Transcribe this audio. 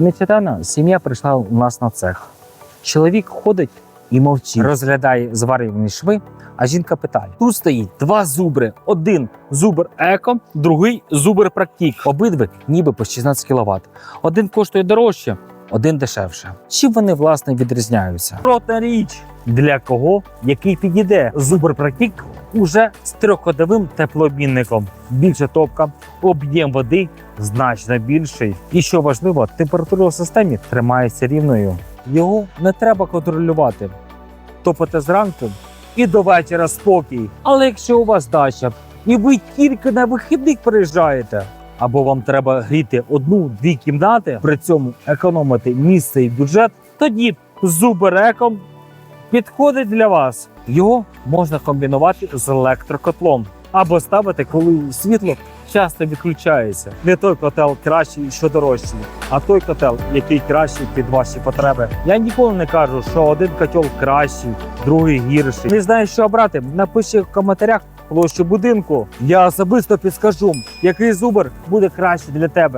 Нечитана сім'я прийшла у нас на цех. Чоловік ходить і мовчить, розглядає зварювані шви, а жінка питає: тут стоїть два зубри: один зубр еко, другий зубр практик. Обидві ніби по 16 кВт. Один коштує дорожче, один дешевше. Чим вони власне відрізняються? Ротна річ для кого який підійде зубр практик уже з трьохходовим теплообмінником. Більше топка, об'єм води значно більший. І що важливо, температура у системі тримається рівною. Його не треба контролювати. Топите зранку і до вечора спокій. Але якщо у вас дача, і ви тільки на вихідних приїжджаєте, або вам треба гріти одну-дві кімнати, при цьому економити місце і бюджет, тоді зубереком підходить для вас. Його можна комбінувати з електрокотлом або ставити, коли світло часто відключається. Не той котел кращий, що дорожчий, а той котел, який кращий під ваші потреби. Я ніколи не кажу, що один котел кращий, другий гірший. Не знаю, що обрати. Напиши в коментарях площу будинку. Я особисто підскажу, який зубр буде краще для тебе.